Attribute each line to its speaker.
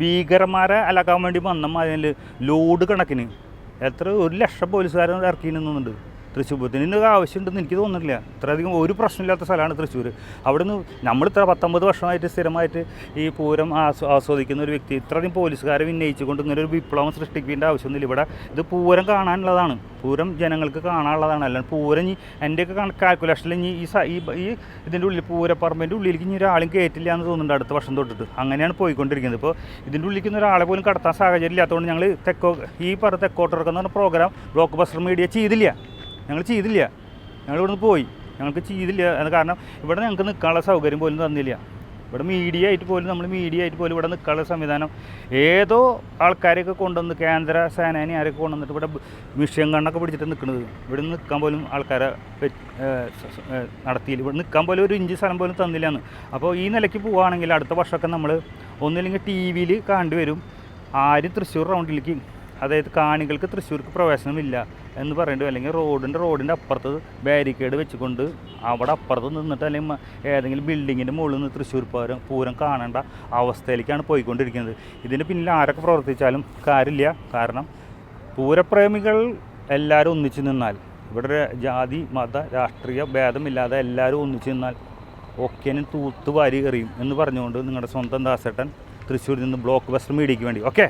Speaker 1: ഭീകരന്മാരെ അലക്കാൻ വേണ്ടി വന്ന അതിൽ ലോഡ് കണക്കിന്. എത്ര ഒരു ലക്ഷം പോലീസുകാരെ ഇറക്കി നിന്നുണ്ട് തൃശ്ശൂർ ഇതിന്റെ ആവശ്യമുണ്ടെന്ന് എനിക്ക് തോന്നുന്നില്ല. ഇത്രയധികം ഒരു പ്രശ്നമില്ലാത്ത സ്ഥലമാണ് തൃശ്ശൂർ. അവിടെ നിന്ന് നമ്മൾ ഇത്ര പത്തൊമ്പത് വർഷമായിട്ട് സ്ഥിരമായിട്ട് ഈ പൂരം ആസ്വ ആസ്വദിക്കുന്ന ഒരു വ്യക്തി ഇത്രയധികം പോലീസുകാരെ വിന്നയിച്ചുകൊണ്ട് ഇങ്ങനെ ഒരു വിപ്ലവം സൃഷ്ടിക്കേണ്ട ആവശ്യമൊന്നുമില്ല. ഇവിടെ ഇത് പൂരം കാണാനുള്ളതാണ്. പൂരം ജനങ്ങൾക്ക് കാണാനുള്ളതാണ്. അല്ലാണ്ട് പൂരം ഇനി എന്റെയൊക്കെ കാൽക്കുലേഷനിൽ ഇനി ഈ ഈ ഇതിന്റെ ഉള്ളിൽ പൂരപ്പറമ്പിന്റെ ഉള്ളിലേക്ക് ഇനി ഒരാളും കയറ്റില്ല എന്ന് തോന്നുന്നുണ്ട് അടുത്ത വർഷം തൊട്ടിട്ട്. അങ്ങനെയാണ് പോയിക്കൊണ്ടിരിക്കുന്നത്. ഇപ്പോൾ ഇതിന്റെ ഉള്ളിലേക്ക് ഒരാളെ പോലും കടത്താൻ സാഹചര്യം ഇല്ലാത്തതുകൊണ്ട് ഞങ്ങൾ തെക്കോ ഈ പറഞ്ഞ തെക്കോട്ടിറക്കുന്ന പ്രോഗ്രാം ബ്ലോക്ക് ബസ്റ്റർ മീഡിയ ചെയ്തില്ല. ഞങ്ങൾ ചെയ്തില്ല. ഞങ്ങൾ ഇവിടുന്ന് പോയി. ഞങ്ങൾക്ക് ചെയ്തില്ല. അത് കാരണം ഇവിടെ ഞങ്ങൾക്ക് നിൽക്കാനുള്ള സൗകര്യം പോലും തന്നില്ല. ഇവിടെ മീഡിയ ആയിട്ട് പോലും നമ്മൾ മീഡിയ ആയിട്ട് പോലും ഇവിടെ നിൽക്കാനുള്ള സംവിധാനം ഏതോ ആൾക്കാരെയൊക്കെ കൊണ്ടുവന്ന് കേന്ദ്ര സേനാനി ആരൊക്കെ കൊണ്ടുവന്നിട്ട് ഇവിടെ മിഷൻ കണ്ണൊക്കെ പിടിച്ചിട്ട് നിൽക്കുന്നത് ഇവിടെ നിൽക്കാൻ പോലും ആൾക്കാരെ നടത്തിയില്ല. ഇവിടെ നിൽക്കാൻ പോലും ഒരു ഇഞ്ച് സ്ഥലം പോലും തന്നില്ല എന്ന് അപ്പോൾ ഈ നിലയ്ക്ക് പോവുകയാണെങ്കിൽ അടുത്ത വർഷമൊക്കെ നമ്മൾ ഒന്നില്ലെങ്കിൽ ടി വിയിൽ കണ്ടുവരും വരും. ആരും തൃശ്ശൂർ റൗണ്ടിലേക്ക് അതായത് കാണികൾക്ക് തൃശ്ശൂർക്ക് പ്രവേശനമില്ല എന്ന് പറയേണ്ടി. അല്ലെങ്കിൽ റോഡിന്റെ റോഡിന്റെ അപ്പുറത്ത് ബാരിക്കേഡ് വെച്ചുകൊണ്ട് അവിടെ അപ്പുറത്ത് നിന്നിട്ട് അല്ലെങ്കിൽ ഏതെങ്കിലും ബിൽഡിങ്ങിന്റെ മുകളിൽ നിന്ന് തൃശ്ശൂർ പൂരം പൂരം കാണേണ്ട അവസ്ഥയിലേക്കാണ് പോയിക്കൊണ്ടിരിക്കുന്നത്. ഇതിന് പിന്നിൽ ആരൊക്കെ പ്രവർത്തിച്ചാലും കാര്യമില്ല. കാരണം പൂരപ്രേമികൾ എല്ലാവരും ഒന്നിച്ച് നിന്നാൽ ഇവിടെ ജാതി മത രാഷ്ട്രീയ ഭേദമില്ലാതെ എല്ലാവരും ഒന്നിച്ച് നിന്നാൽ ഒക്കേനും തൂത്ത് വാരി എറിയും എന്ന് പറഞ്ഞുകൊണ്ട് നിങ്ങളുടെ സ്വന്തം ദാസേട്ടൻ തൃശ്ശൂരിൽ നിന്ന് ബ്ലോക്ക് ബസ്റ്റർ മീഡിയയ്ക്ക് വേണ്ടി. ഓക്കെ?